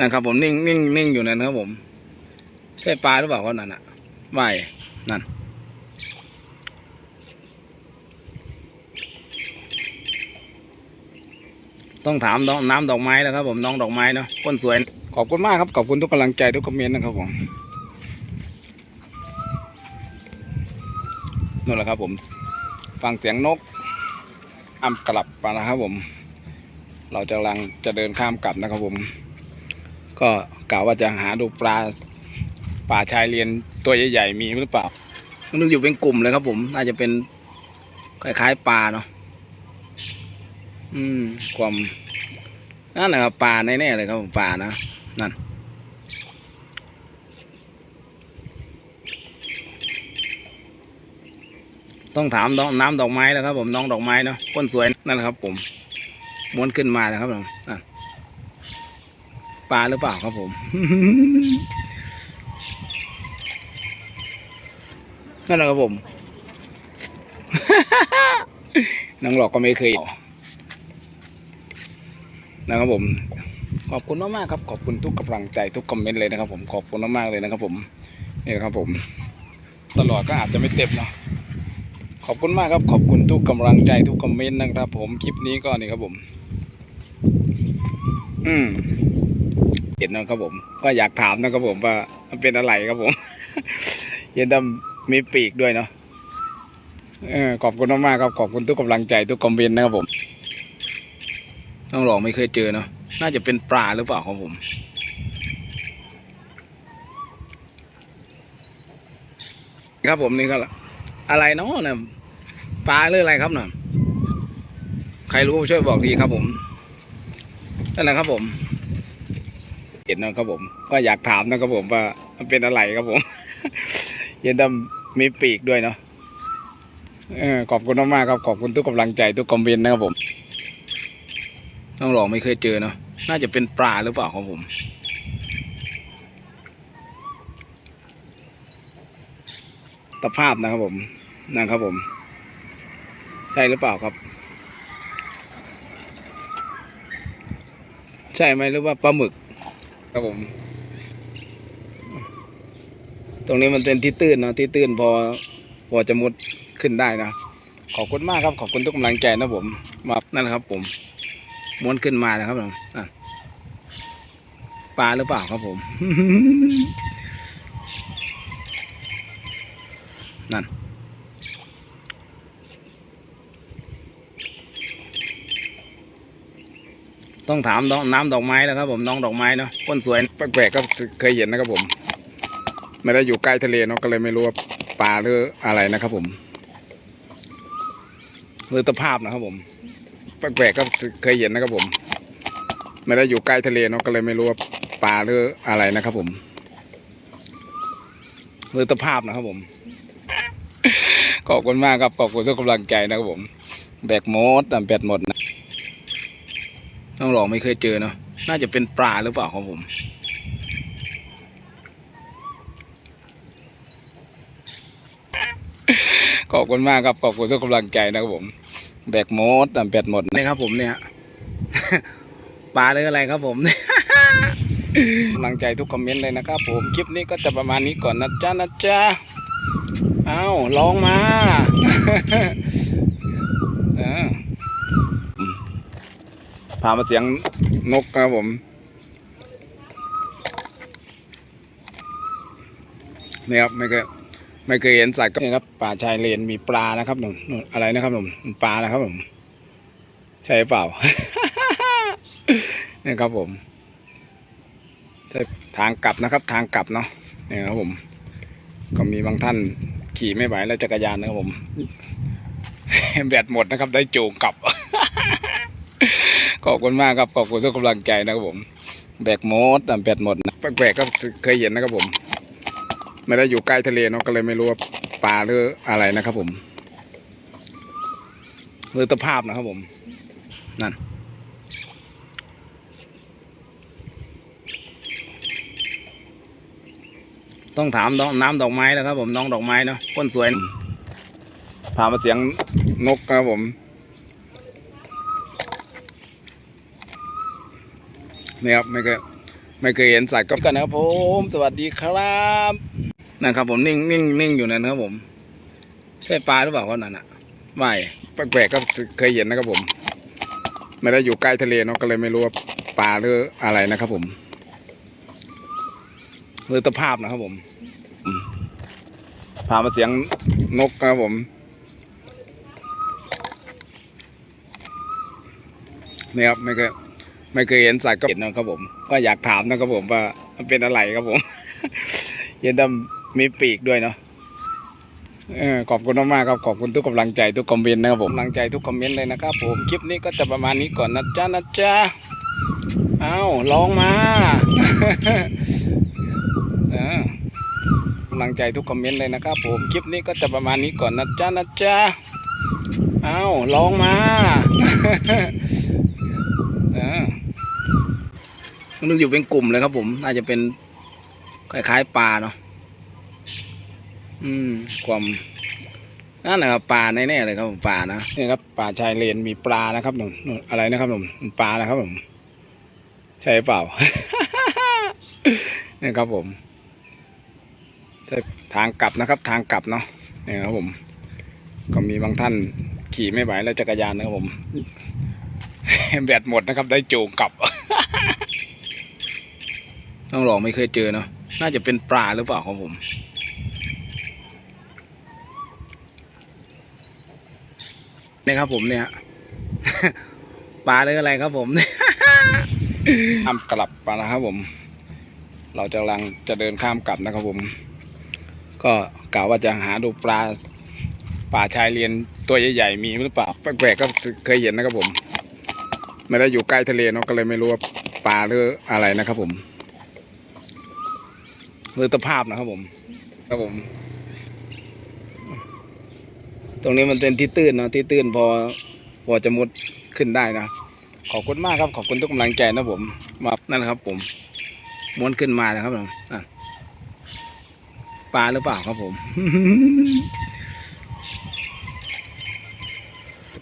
นะครับผมนิ่งนิ่งนิ่งอยู่นะครับผมใช่ปลาหรือเปล่าเขานั่นอะว่ายนั่นต้องถามน้องน้ำดอกไม้นะครับผมน้องดอกไม้เนาะคนสวย ขอบคุณมากครับ ขอบคุณทุกกำลังใจทุกคอมเมนต์นะครับผมนั่นแหละครับผม ฟังเสียงนกอ่ำกลับมานะครับผม เราจะกำลังจะเดินข้ามกลับนะครับผม ก็กล่าวว่าจะหาดูปลาป่าชายเลนตัวใหญ่ๆมีหรือเปล่ามันอยู่เป็นกลุ่มเลยครับผมน่าจะเป็นคล้ายๆปลาเนาะอืม ความนั่นแหละปลาแน่ๆเลยครับผมปลานะนั่นต้องถามน้องน้ำดอกไม้นะครับผมน้องดอกไม้เนาะคนสวยนั่นแหละครับ ผมม้วนขึ้นมานะครับผมอะ ปลาหรือเปล่าครับผม นั่นแหละครับผม น้องหลอกก็ไม่เคยนะครับผม ขอบคุณมากๆครับ ขอบคุณทุกกำลังใจทุกคอมเมนต์เลยนะครับ ผม ขอบคุณมากๆเลยนะครับ ผม นี่นะครับผม ตลอดก็อาจจะไม่เต็มเนาะ ขอบคุณมากครับ ขอบคุณทุกกำลังใจทุกคอมเมนต์นะครับ ผม คลิปนี้ก็นี่ครับผม อืม เห็นนะครับผม ก็อยากถามนะครับผมว่ามันเป็นอะไรครับผมเห็นแต่มีปีกด้วยเนาะขอบคุณมากๆครับขอบคุณทุกกำลังใจทุกคอมเมนต์นะครับผม ต้องลองไม่เคยเจอเนาะน่าจะเป็นปลาหรือเปล่าของผมครับผมนี่ก็อะไรเนาะเนี่ยปลาหรืออะไรครับเนี่ยใครรู้ช่วยบอกทีครับผมนั่นแหละครับผม เห็นนะครับผม ก็อยากถามนะครับผมว่ามันเป็นอะไรครับผมเห็นแต่มีปีกด้วยเนาะอขอบคุณมากๆครับขอบคุณทุกกำลังใจทุกคอมเมนต์นะครับผม ต้องลองไม่เคยเจอเนาะน่าจะเป็นปลาหรือเปล่าของผมตภาพนะครับผมนั่นครับผม ใช่หรือเปล่าครับ ใช่ไหมหรือว่าปลาหมึก ครับผม ตรงนี้มันเป็นที่ตื้นเนาะที่ตื้นพอพอจะมุดขึ้นได้นะขอบคุณมากครับ ขอบคุณทุกกำลังใจนะผมมานั่นแหละครับ ผมม้วนขึ้นมานะครับผมปลาหรือเปล่าครับผม นั่น ต้องถามน้องน้ำดอกไม้นะครับ ผมน้องดอกไม้เนาะคนสวยแปลกๆก็เคยเห็นนะครับผม ไม่ได้อยู่ใกล้ทะเลเนาะก็เลยไม่รู้ว่าปลาหรืออะไรนะครับผมหรือตะภาพนะครับผมแปลกๆก็เคยเห็นนะครับผม ไม่ได้อยู่ใกล้ทะเลเนาะก็เลยไม่รู้ว่าปลาหรืออะไรนะครับผมหรือตะภาพนะครับผมขอบคุณมากครับขอบคุณทุกกำลังใจนะครับผม แบกหมดแบตหมดนะ ต้องลองไม่เคยเจอเนาะน่าจะเป็นปลาหรือเปล่าของผมขอบคุณมากครับขอบคุณทุกกำลังใจนะครับผม แบกหมดอะแบตหมดนี่ครับผมเนี่ยปลาหรืออะไรครับผมกำลังใจทุกคอมเมนต์เลยนะครับผมคลิปนี้ก็จะประมาณนี้ก่อนนะจ๊ะนะจ๊ะเอาลองมา เออ พามาเสียงนกครับผมนี่ครับไม่เคยไม่เคยเห็นสัตว์ก็นี่ครับ ป่าชายเลนมีปลานะครับหนุ่มอะไรนะครับหนุ่มปลานะครับผมใช่เปล่านี่ครับผมใช่ทางกลับนะครับ ทางกลับเนาะนี่ครับผม ก็มีบางท่านขี่ไม่ไหวแล้วจักรยานนะครับผมแบตหมดนะครับ ได้จูงกลับ ขอบคุณมากครับขอบคุณทุกกำลังใจนะครับผม แบกหมดอะแบตหมดนะแปลกๆก็เคยเห็นนะครับผม ไม่ได้อยู่ใกล้ทะเลเนาะก็เลยไม่รู้ว่าปลาหรืออะไรนะครับผมหรือตะภาพนะครับผม นั่นต้องถามน้องน้ำดอกไม้นะครับผมน้องดอกไม้เนาะคนสวยพามาเสียงนกครับผม นี่ครับไม่เคยไม่เคยเห็นสัตว์ก็กันนะครับผมสวัสดีครับนะครับ ผมนิ่งนิ่งนิ่งอยู่นะครับผมใช่ปลาหรือเปล่าเขานั่นอะไม่แปลกๆก็เคยเห็นนะครับผม ไม่ได้อยู่ใกล้ทะเลเนาะก็เลยไม่รู้ว่าปลาหรืออะไรนะครับผมหรือตะภาพนะครับผมอืมพามาเสียงนกนะครับผมนี่ครับไม่เคย ไม่เคยเห็นสัตว์ก็เห็นนะครับผม ก็อยากถามนะครับผมว่ามันเป็นอะไรครับผม เห็นแต่มีปีกด้วยเนาะขอบคุณมากๆครับขอบคุณทุกกำลังใจทุกคอมเมนต์นะครับผมกำลังใจทุกคอมเมนต์เลยนะครับผมคลิปนี้ก็จะประมาณนี้ก่อนนะจ๊ะนะจ๊ะเอ้าลองมาอกำลังใจทุกคอมเมนต์เลยนะครับผมคลิปนี้ก็จะประมาณนี้ก่อนนะจ๊ะนะจ๊ะเอ้าลองมา เออ มันอยู่เป็นกลุ่มเลยครับผม น่าจะเป็นคล้ายๆปลาเนาะ อืม ความนั่นแหละครับปลาแน่ๆเลยครับผมปลานะนี่ครับปลาชายเลนมีปลานะครับหนุ่มอะไรนะครับหนุ่มปลานะครับผมใช่เปล่านี่ครับผมใช่ทางกลับนะครับ ทางกลับเนาะนี่ครับผม ก็มีบางท่านขี่ไม่ไหวแล้วจักรยานนะครับผม แบตหมดนะครับ ได้โจงกลับ ต้องลองไม่เคยเจอเนาะน่าจะเป็นปลาหรือเปล่าของผม นี่ครับผมเนี่ยปลาหรืออะไรครับผมทำกลับมานะครับผม เราจะกำลังจะเดินข้ามกลับนะครับผม ก็กล่าวว่าจะหาดูปลาป่าชายเลนตัวใหญ่ๆมีหรือเปล่าแปลกๆก็เคยเห็นนะครับผม ไม่ได้อยู่ใกล้ทะเลเนาะก็เลยไม่รู้ว่าปลาหรืออะไรนะครับผม หรือตะภาพนะครับผม ครับผม ตรงนี้มันเป็นที่ตื้นนะที่ตื้นพอพอจะมุดขึ้นได้นะ ขอบคุณมากครับ ขอบคุณทุกกำลังใจนะผมมานั่นแหละครับ ผม ม้วนขึ้นมานะครับผมปลาหรือเปล่าครับผม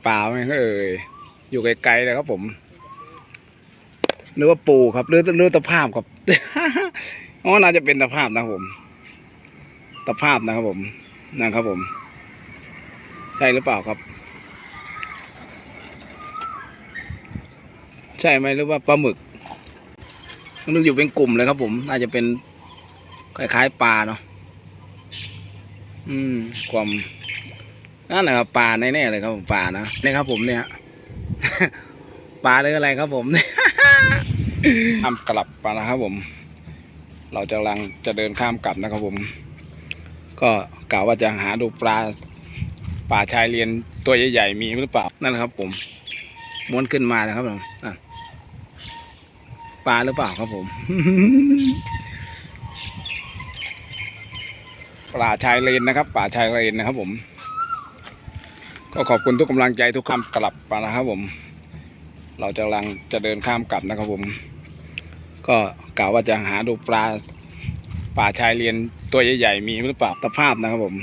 ปลาไหมเอ่ยอยู่ไกลๆเลยครับผมหรือว่าปูครับหรือหรือตะภาพครับ อ๋อน่าจะเป็นตะภาพนะครับผมตะภาพนะครับผมนะครับผม ใช่หรือเปล่าครับ ใช่ไหมหรือว่าปลาหมึกมันอยู่เป็นกลุ่มเลยครับ ผมน่าจะเป็นคล้ายๆปลาเนาะอืม ความนั่นแหละครับปลาแน่ๆเลยครับผมปลานะนี่ครับ ผมเนี่ยปลาหรืออะไรครับผมทำกลับมานะครับผม เราจะลังจะเดินข้ามกลับนะครับผม ก็กล่าวว่าจะหาดูปลาป่าชายเลนตัวใหญ่ๆมีหรือเปล่านั่นแหละครับ ผมม้วนขึ้นมานะครับผมปลาหรือเปล่าครับผม ปลาชายเลนนะครับ ป่าชายเลนนะครับ ผม ก็ขอบคุณทุกกำลังใจทุกคำกลับมานะครับผม เราจะลังจะเดินข้ามกลับนะครับผม ก็กล่าวว่าจะหาดูปลาป่าชายเลนตัวใหญ่ๆมีหรือเปล่าตะภาพนะครับผม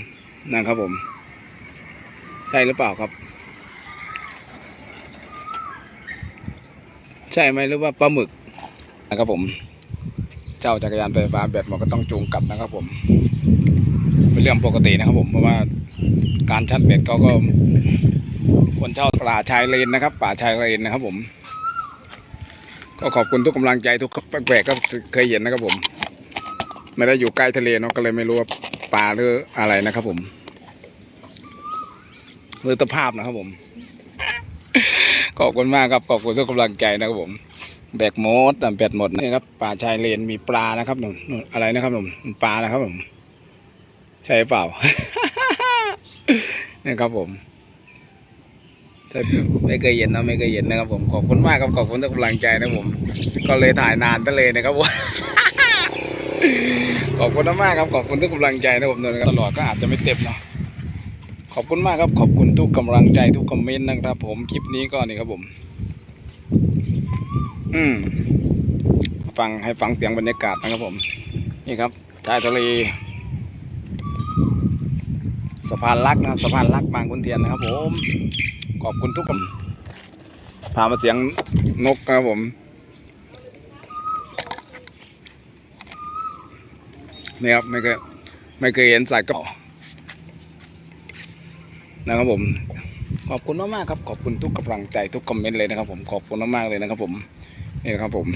นะครับผม ใช่หรือเปล่าครับ ใช่ไหมหรือว่าปลาหมึกนะครับผม เจ้าจักรยานไฟฟ้าแบตหมดก็ต้องจูงกลับนะครับผมเป็นเรื่องปกตินะครับผมเพราะว่าการชัดเบ็ดเขาก็คนเช่าป่าชายเลนนะครับ ป่าชายเลนนะครับผม ก็ขอบคุณทุกกำลังใจทุกแปลกๆก็เคยเห็นนะครับผม ไม่ได้อยู่ใกล้ทะเลเนาะก็เลยไม่รู้ว่าปลาหรืออะไรนะครับผมหรือตภาพนะครับผม ขอบคุณมากครับขอบคุณทุกกำลังใจนะครับผม แบกโมดแบตหมดนี่ครับป่าชายเลนมีปลานะครับหนุ่มอะไรนะครับหนุ่มปลานะครับผมใช่เปล่านี่ครับผม ไม่เคยเห็นนะไม่เคยเห็นนะครับผมขอบคุณมากครับขอบคุณทุกกำลังใจนะครับผม ก็เลยถ่ายนานไปเลยนะครับผมขอบคุณมากครับขอบคุณทุกกำลังใจนะครับผมตลอดก็อาจจะไม่เต็มเนาะขอบคุณมากครับขอบคุณทุกกำลังใจทุกคอมเมนต์นะครับ ผมคลิปนี้ก็นี่ครับผม อืมฟังให้ฟังเสียงบรรยากาศนะครับผม นี่ครับชายทะเลสะพานลักนะครับสะพานลักบางขุนเทียนนะครับผม ขอบคุณทุกคนพามาเสียงนกนะครับผมนี่ครับไม่เคยไม่เคยเห็นสายเก่านะครับผม ขอบคุณมากๆครับ ขอบคุณทุกกำลังใจทุกคอมเมนต์เลยนะครับ ผมขอบคุณมากๆเลยนะครับ ผมนี่ครับผม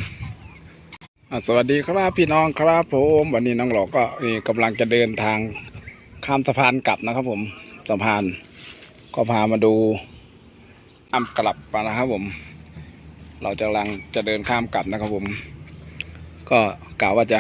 สวัสดีครับพี่น้องครับผมวันนี้น้องหลอกก็นี่กำลังจะเดินทางข้ามสะพานกลับนะครับ ผมสะพานก็พามาดู อ้ำกลับมานะครับผม เราจะกำลังจะเดินข้ามกลับนะครับผม ก็กล่าวว่าจะ